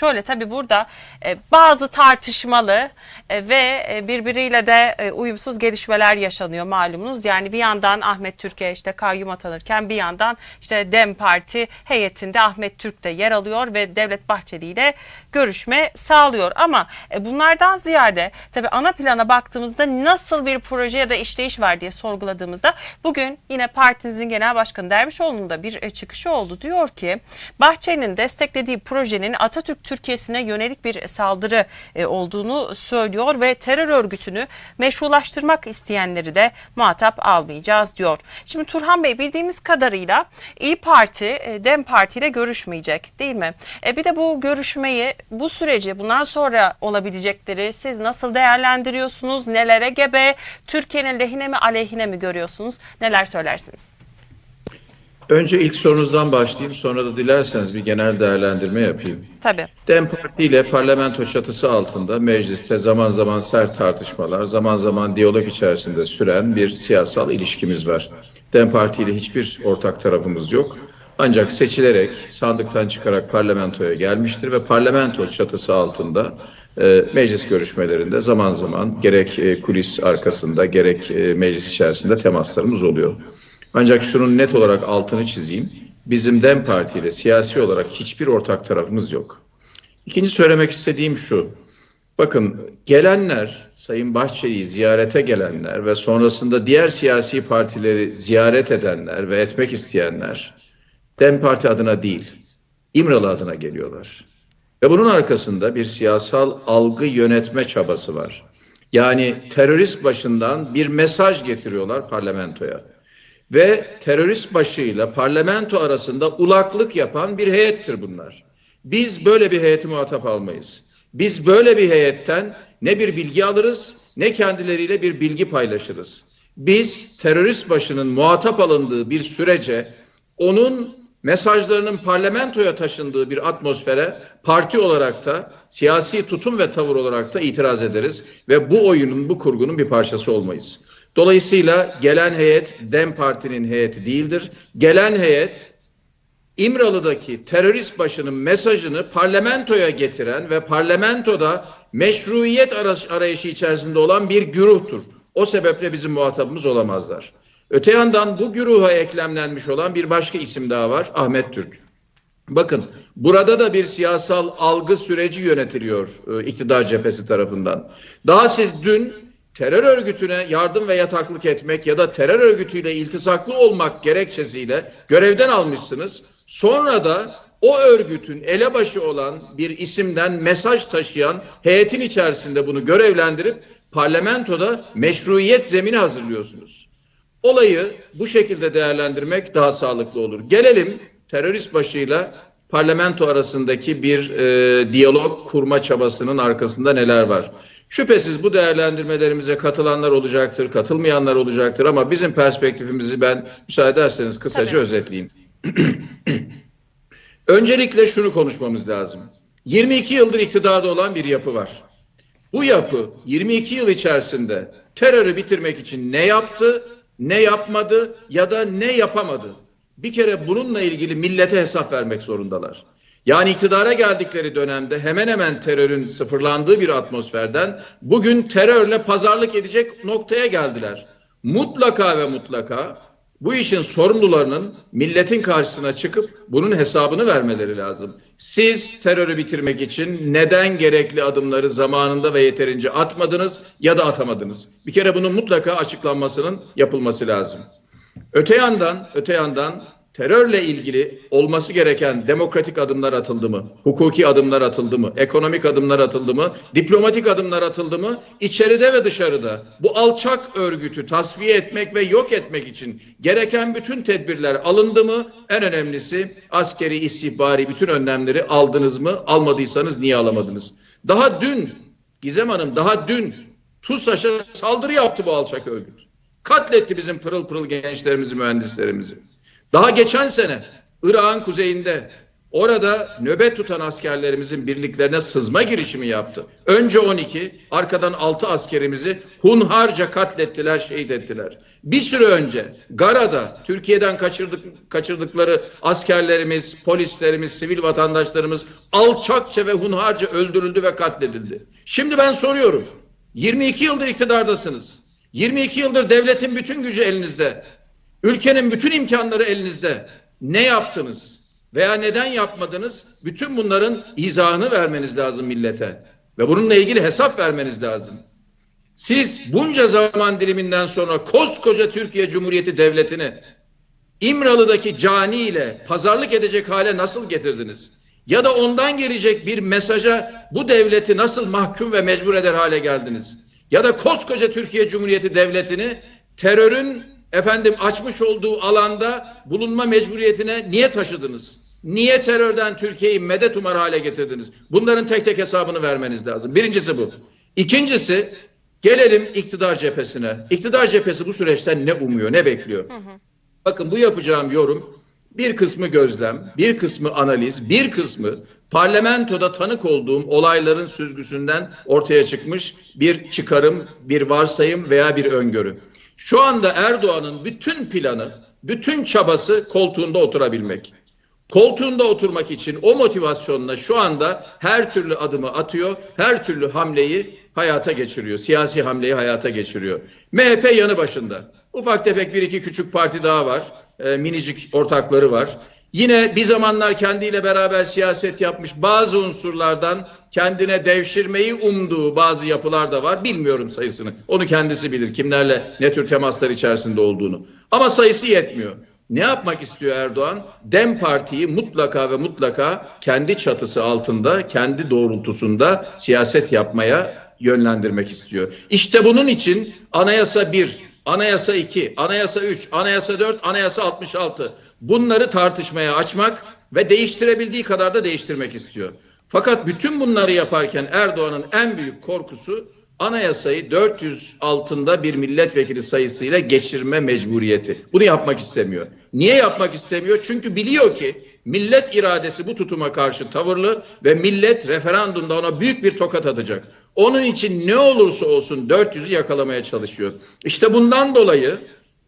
Şöyle tabii burada e, bazı tartışmalı e, ve e, birbiriyle de e, uyumsuz gelişmeler yaşanıyor malumunuz. Yani bir yandan Ahmet Türkiye işte kayyum atanırken bir yandan işte Dem Parti heyetinde Ahmet Türk de yer alıyor ve Devlet Bahçeli ile görüşme sağlıyor. Ama e, bunlardan ziyade tabii ana plana baktığımızda nasıl bir proje ya da işleyiş var diye sorguladığımızda bugün yine partinizin genel başkanı Dervişoğlu'nun da bir e, çıkışı oldu. Diyor ki Bahçeli'nin desteklediği projenin Atatürk Türkiye'sine yönelik bir saldırı e, olduğunu söylüyor ve terör örgütünü meşrulaştırmak isteyenleri de muhatap almayacağız diyor. Şimdi Turhan Bey bildiğimiz kadarıyla İyi Parti e, Dem Parti ile görüşmeyecek değil mi? E, bir de bu görüşmeyi bu süreci bundan sonra olabilecekleri siz nasıl değerlendiriyorsunuz? Nelere gebe? Türkiye'nin lehine mi aleyhine mi görüyorsunuz? Neler söylersiniz? Önce ilk sorunuzdan başlayayım, sonra da dilerseniz bir genel değerlendirme yapayım. Tabii. DEM Parti ile parlamento çatısı altında mecliste zaman zaman sert tartışmalar, zaman zaman diyalog içerisinde süren bir siyasal ilişkimiz var. DEM Parti ile hiçbir ortak tarafımız yok. Ancak seçilerek, sandıktan çıkarak parlamentoya gelmiştir ve parlamento çatısı altında e, meclis görüşmelerinde zaman zaman gerek e, kulis arkasında gerek e, meclis içerisinde temaslarımız oluyor. Ancak şunun net olarak altını çizeyim. Bizim DEM Parti ile siyasi olarak hiçbir ortak tarafımız yok. İkinci söylemek istediğim şu. Bakın gelenler, Sayın Bahçeli'yi ziyarete gelenler ve sonrasında diğer siyasi partileri ziyaret edenler ve etmek isteyenler DEM Parti adına değil, İmralı adına geliyorlar. Ve bunun arkasında bir siyasal algı yönetme çabası var. Yani terörist başından bir mesaj getiriyorlar parlamentoya ve terörist başıyla parlamento arasında ulaklık yapan bir heyettir bunlar. Biz böyle bir heyeti muhatap almayız. Biz böyle bir heyetten ne bir bilgi alırız ne kendileriyle bir bilgi paylaşırız. Biz terörist başının muhatap alındığı bir sürece onun mesajlarının parlamentoya taşındığı bir atmosfere parti olarak da siyasi tutum ve tavır olarak da itiraz ederiz ve bu oyunun bu kurgunun bir parçası olmayız. Dolayısıyla gelen heyet DEM Parti'nin heyeti değildir. Gelen heyet İmralı'daki terörist başının mesajını parlamentoya getiren ve parlamentoda meşruiyet arayışı içerisinde olan bir güruhtur. O sebeple bizim muhatabımız olamazlar. Öte yandan bu güruha eklemlenmiş olan bir başka isim daha var. Ahmet Türk. Bakın burada da bir siyasal algı süreci yönetiliyor e, iktidar cephesi tarafından. Daha siz dün terör örgütüne yardım ve yataklık etmek ya da terör örgütüyle iltisaklı olmak gerekçesiyle görevden almışsınız. Sonra da o örgütün elebaşı olan bir isimden mesaj taşıyan heyetin içerisinde bunu görevlendirip parlamentoda meşruiyet zemini hazırlıyorsunuz. Olayı bu şekilde değerlendirmek daha sağlıklı olur. Gelelim terörist başıyla parlamento arasındaki bir e, diyalog kurma çabasının arkasında neler var? Şüphesiz bu değerlendirmelerimize katılanlar olacaktır, katılmayanlar olacaktır ama bizim perspektifimizi ben müsaade ederseniz kısaca Tabii. özetleyeyim. Öncelikle şunu konuşmamız lazım. 22 yıldır iktidarda olan bir yapı var. Bu yapı 22 yıl içerisinde terörü bitirmek için ne yaptı, ne yapmadı ya da ne yapamadı? Bir kere bununla ilgili millete hesap vermek zorundalar. Yani iktidara geldikleri dönemde hemen hemen terörün sıfırlandığı bir atmosferden bugün terörle pazarlık edecek noktaya geldiler. Mutlaka ve mutlaka bu işin sorumlularının milletin karşısına çıkıp bunun hesabını vermeleri lazım. Siz terörü bitirmek için neden gerekli adımları zamanında ve yeterince atmadınız ya da atamadınız? Bir kere bunun mutlaka açıklanmasının yapılması lazım. Öte yandan, öte yandan terörle ilgili olması gereken demokratik adımlar atıldı mı? Hukuki adımlar atıldı mı? Ekonomik adımlar atıldı mı? Diplomatik adımlar atıldı mı? İçeride ve dışarıda bu alçak örgütü tasfiye etmek ve yok etmek için gereken bütün tedbirler alındı mı? En önemlisi askeri istihbari bütün önlemleri aldınız mı? Almadıysanız niye alamadınız? Daha dün Gizem Hanım daha dün TUSAŞ'a saldırı yaptı bu alçak örgüt. Katletti bizim pırıl pırıl gençlerimizi, mühendislerimizi. Daha geçen sene Irak'ın kuzeyinde Orada nöbet tutan askerlerimizin birliklerine sızma girişimi yaptı. Önce 12, arkadan 6 askerimizi hunharca katlettiler, şehit ettiler. Bir süre önce Gara'da Türkiye'den kaçırdık, kaçırdıkları askerlerimiz, polislerimiz, sivil vatandaşlarımız alçakça ve hunharca öldürüldü ve katledildi. Şimdi ben soruyorum. 22 yıldır iktidardasınız. 22 yıldır devletin bütün gücü elinizde. Ülkenin bütün imkanları elinizde. Ne yaptınız? Veya neden yapmadınız? Bütün bunların izahını vermeniz lazım millete. Ve bununla ilgili hesap vermeniz lazım. Siz bunca zaman diliminden sonra koskoca Türkiye Cumhuriyeti Devleti'ni İmralı'daki cani ile pazarlık edecek hale nasıl getirdiniz? Ya da ondan gelecek bir mesaja bu devleti nasıl mahkum ve mecbur eder hale geldiniz? Ya da koskoca Türkiye Cumhuriyeti Devleti'ni terörün efendim açmış olduğu alanda bulunma mecburiyetine niye taşıdınız? Niye terörden Türkiye'yi medet umar hale getirdiniz? Bunların tek tek hesabını vermeniz lazım. Birincisi bu. İkincisi gelelim iktidar cephesine. İktidar cephesi bu süreçten ne umuyor, ne bekliyor? Bakın bu yapacağım yorum bir kısmı gözlem, bir kısmı analiz, bir kısmı parlamentoda tanık olduğum olayların süzgüsünden ortaya çıkmış bir çıkarım, bir varsayım veya bir öngörü. Şu anda Erdoğan'ın bütün planı, bütün çabası koltuğunda oturabilmek. Koltuğunda oturmak için o motivasyonla şu anda her türlü adımı atıyor, her türlü hamleyi hayata geçiriyor. Siyasi hamleyi hayata geçiriyor. MHP yanı başında. Ufak tefek bir iki küçük parti daha var. E, minicik ortakları var. Yine bir zamanlar kendiyle beraber siyaset yapmış bazı unsurlardan kendine devşirmeyi umduğu bazı yapılar da var. Bilmiyorum sayısını. Onu kendisi bilir kimlerle ne tür temaslar içerisinde olduğunu. Ama sayısı yetmiyor. Ne yapmak istiyor Erdoğan? Dem Parti'yi mutlaka ve mutlaka kendi çatısı altında, kendi doğrultusunda siyaset yapmaya yönlendirmek istiyor. İşte bunun için Anayasa 1, Anayasa 2, Anayasa 3, Anayasa 4, Anayasa 66 bunları tartışmaya açmak ve değiştirebildiği kadar da değiştirmek istiyor. Fakat bütün bunları yaparken Erdoğan'ın en büyük korkusu anayasayı 400 altında bir milletvekili sayısıyla geçirme mecburiyeti. Bunu yapmak istemiyor. Niye yapmak istemiyor? Çünkü biliyor ki millet iradesi bu tutuma karşı tavırlı ve millet referandumda ona büyük bir tokat atacak. Onun için ne olursa olsun 400'ü yakalamaya çalışıyor. İşte bundan dolayı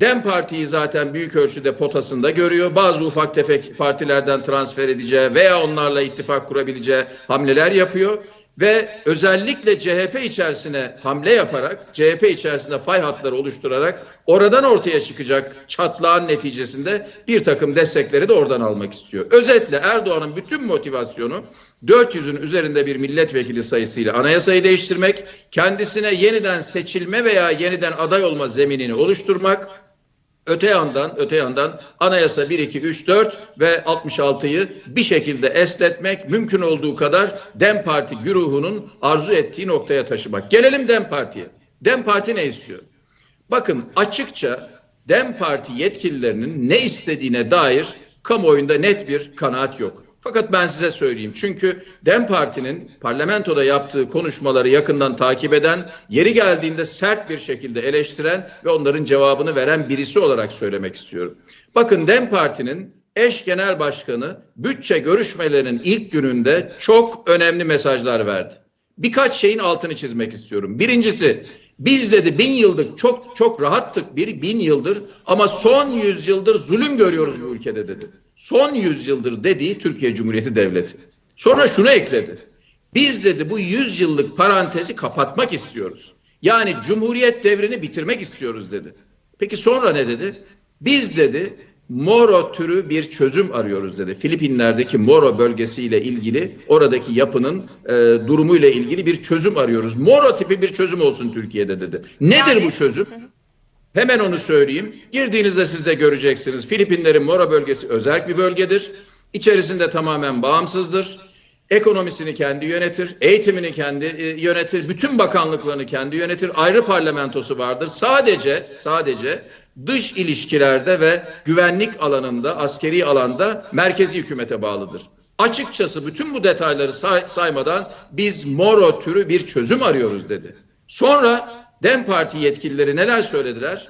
Dem Parti'yi zaten büyük ölçüde potasında görüyor. Bazı ufak tefek partilerden transfer edeceği veya onlarla ittifak kurabileceği hamleler yapıyor. Ve özellikle CHP içerisine hamle yaparak, CHP içerisinde fay hatları oluşturarak oradan ortaya çıkacak çatlağın neticesinde bir takım destekleri de oradan almak istiyor. Özetle Erdoğan'ın bütün motivasyonu 400'ün üzerinde bir milletvekili sayısıyla anayasayı değiştirmek, kendisine yeniden seçilme veya yeniden aday olma zeminini oluşturmak, Öte yandan, öte yandan anayasa 1, 2, 3, 4 ve 66'yı bir şekilde esnetmek mümkün olduğu kadar Dem Parti güruhunun arzu ettiği noktaya taşımak. Gelelim Dem Parti'ye. Dem Parti ne istiyor? Bakın açıkça Dem Parti yetkililerinin ne istediğine dair kamuoyunda net bir kanaat yok. Fakat ben size söyleyeyim. Çünkü Dem Parti'nin parlamentoda yaptığı konuşmaları yakından takip eden, yeri geldiğinde sert bir şekilde eleştiren ve onların cevabını veren birisi olarak söylemek istiyorum. Bakın Dem Parti'nin eş genel başkanı bütçe görüşmelerinin ilk gününde çok önemli mesajlar verdi. Birkaç şeyin altını çizmek istiyorum. Birincisi biz dedi bin yıldır çok çok rahattık bir bin yıldır ama son yüz yıldır zulüm görüyoruz bu ülkede dedi. Son yüz yıldır dediği Türkiye Cumhuriyeti Devleti. Sonra şunu ekledi. Biz dedi bu yüz yıllık parantezi kapatmak istiyoruz. Yani Cumhuriyet devrini bitirmek istiyoruz dedi. Peki sonra ne dedi? Biz dedi Moro türü bir çözüm arıyoruz dedi. Filipinler'deki Moro bölgesiyle ilgili oradaki yapının e, durumuyla ilgili bir çözüm arıyoruz. Moro tipi bir çözüm olsun Türkiye'de dedi. Nedir Yani- bu çözüm? Hemen onu söyleyeyim. Girdiğinizde siz de göreceksiniz. Filipinlerin Moro bölgesi özel bir bölgedir. İçerisinde tamamen bağımsızdır. Ekonomisini kendi yönetir, eğitimini kendi e, yönetir, bütün bakanlıklarını kendi yönetir. Ayrı parlamentosu vardır. Sadece sadece dış ilişkilerde ve güvenlik alanında, askeri alanda merkezi hükümete bağlıdır. Açıkçası bütün bu detayları say- saymadan biz Moro türü bir çözüm arıyoruz dedi. Sonra Dem Parti yetkilileri neler söylediler?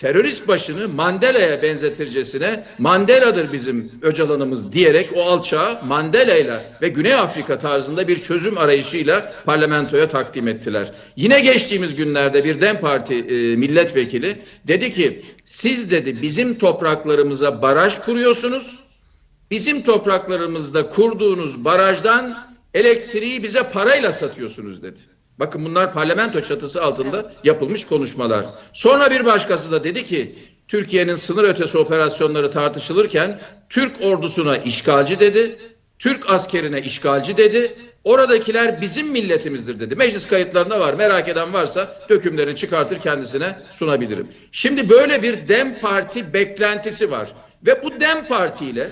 terörist başını Mandela'ya benzetircesine Mandela'dır bizim Öcalan'ımız diyerek o alçağı Mandela'yla ve Güney Afrika tarzında bir çözüm arayışıyla parlamentoya takdim ettiler. Yine geçtiğimiz günlerde bir DEM Parti e, milletvekili dedi ki siz dedi bizim topraklarımıza baraj kuruyorsunuz. Bizim topraklarımızda kurduğunuz barajdan elektriği bize parayla satıyorsunuz dedi. Bakın bunlar parlamento çatısı altında yapılmış konuşmalar. Sonra bir başkası da dedi ki Türkiye'nin sınır ötesi operasyonları tartışılırken Türk ordusuna işgalci dedi. Türk askerine işgalci dedi. Oradakiler bizim milletimizdir dedi. Meclis kayıtlarında var. Merak eden varsa dökümlerini çıkartır kendisine sunabilirim. Şimdi böyle bir DEM Parti beklentisi var. Ve bu DEM Parti ile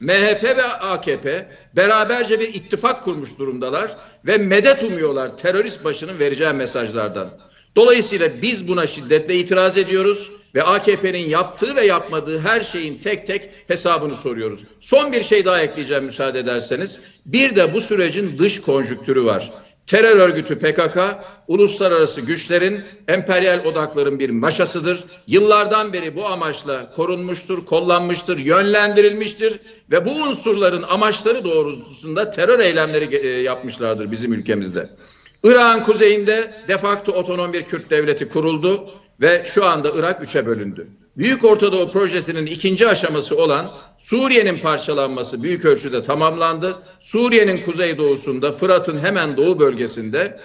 MHP ve AKP beraberce bir ittifak kurmuş durumdalar ve medet umuyorlar terörist başının vereceği mesajlardan. Dolayısıyla biz buna şiddetle itiraz ediyoruz ve AKP'nin yaptığı ve yapmadığı her şeyin tek tek hesabını soruyoruz. Son bir şey daha ekleyeceğim müsaade ederseniz. Bir de bu sürecin dış konjüktürü var. Terör örgütü PKK, uluslararası güçlerin, emperyal odakların bir maşasıdır. Yıllardan beri bu amaçla korunmuştur, kollanmıştır, yönlendirilmiştir ve bu unsurların amaçları doğrultusunda terör eylemleri e, yapmışlardır bizim ülkemizde. Irak'ın kuzeyinde defakto otonom bir Kürt devleti kuruldu ve şu anda Irak üçe bölündü. Büyük Orta Doğu Projesi'nin ikinci aşaması olan Suriye'nin parçalanması büyük ölçüde tamamlandı. Suriye'nin kuzeydoğusunda Fırat'ın hemen doğu bölgesinde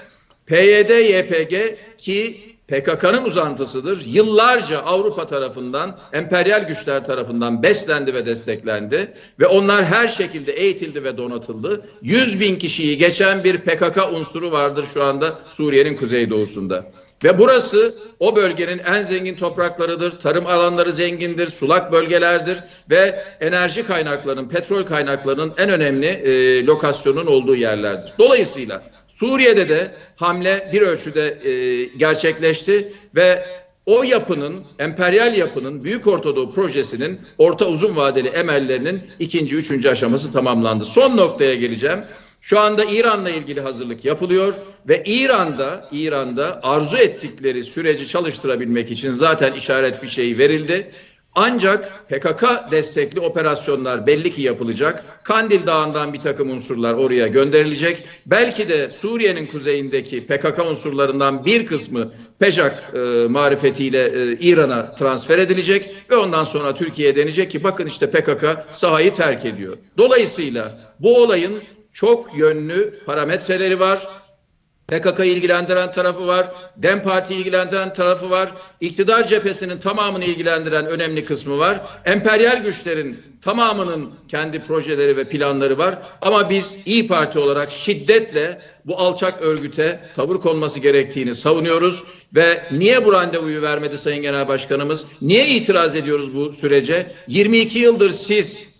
PYD-YPG ki PKK'nın uzantısıdır. Yıllarca Avrupa tarafından, emperyal güçler tarafından beslendi ve desteklendi. Ve onlar her şekilde eğitildi ve donatıldı. 100 bin kişiyi geçen bir PKK unsuru vardır şu anda Suriye'nin kuzeydoğusunda. Ve burası o bölgenin en zengin topraklarıdır. Tarım alanları zengindir, sulak bölgelerdir ve enerji kaynaklarının, petrol kaynaklarının en önemli e, lokasyonun olduğu yerlerdir. Dolayısıyla Suriye'de de hamle bir ölçüde e, gerçekleşti ve o yapının, emperyal yapının Büyük Ortadoğu projesinin orta uzun vadeli emellerinin ikinci, üçüncü aşaması tamamlandı. Son noktaya geleceğim. Şu anda İran'la ilgili hazırlık yapılıyor ve İran'da İran'da arzu ettikleri süreci çalıştırabilmek için zaten işaret fişeği verildi. Ancak PKK destekli operasyonlar belli ki yapılacak. Kandil Dağı'ndan bir takım unsurlar oraya gönderilecek. Belki de Suriye'nin kuzeyindeki PKK unsurlarından bir kısmı PEJAK e, marifetiyle e, İran'a transfer edilecek ve ondan sonra Türkiye'ye denecek ki bakın işte PKK sahayı terk ediyor. Dolayısıyla bu olayın çok yönlü parametreleri var. PKK'yı ilgilendiren tarafı var, DEM Parti'yi ilgilendiren tarafı var, iktidar cephesinin tamamını ilgilendiren önemli kısmı var, emperyal güçlerin tamamının kendi projeleri ve planları var. Ama biz İyi Parti olarak şiddetle bu alçak örgüte tavır konması gerektiğini savunuyoruz ve niye bu randevuyu vermedi Sayın Genel Başkanımız? Niye itiraz ediyoruz bu sürece? 22 yıldır siz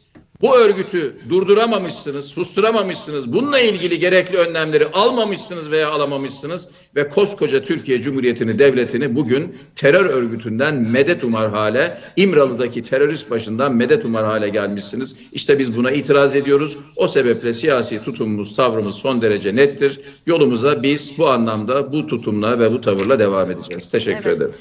bu örgütü durduramamışsınız, susturamamışsınız. Bununla ilgili gerekli önlemleri almamışsınız veya alamamışsınız ve koskoca Türkiye Cumhuriyeti'ni, devletini bugün terör örgütünden medet umar hale, İmralı'daki terörist başından medet umar hale gelmişsiniz. İşte biz buna itiraz ediyoruz. O sebeple siyasi tutumumuz, tavrımız son derece nettir. Yolumuza biz bu anlamda bu tutumla ve bu tavırla devam edeceğiz. Teşekkür Evet. ederim.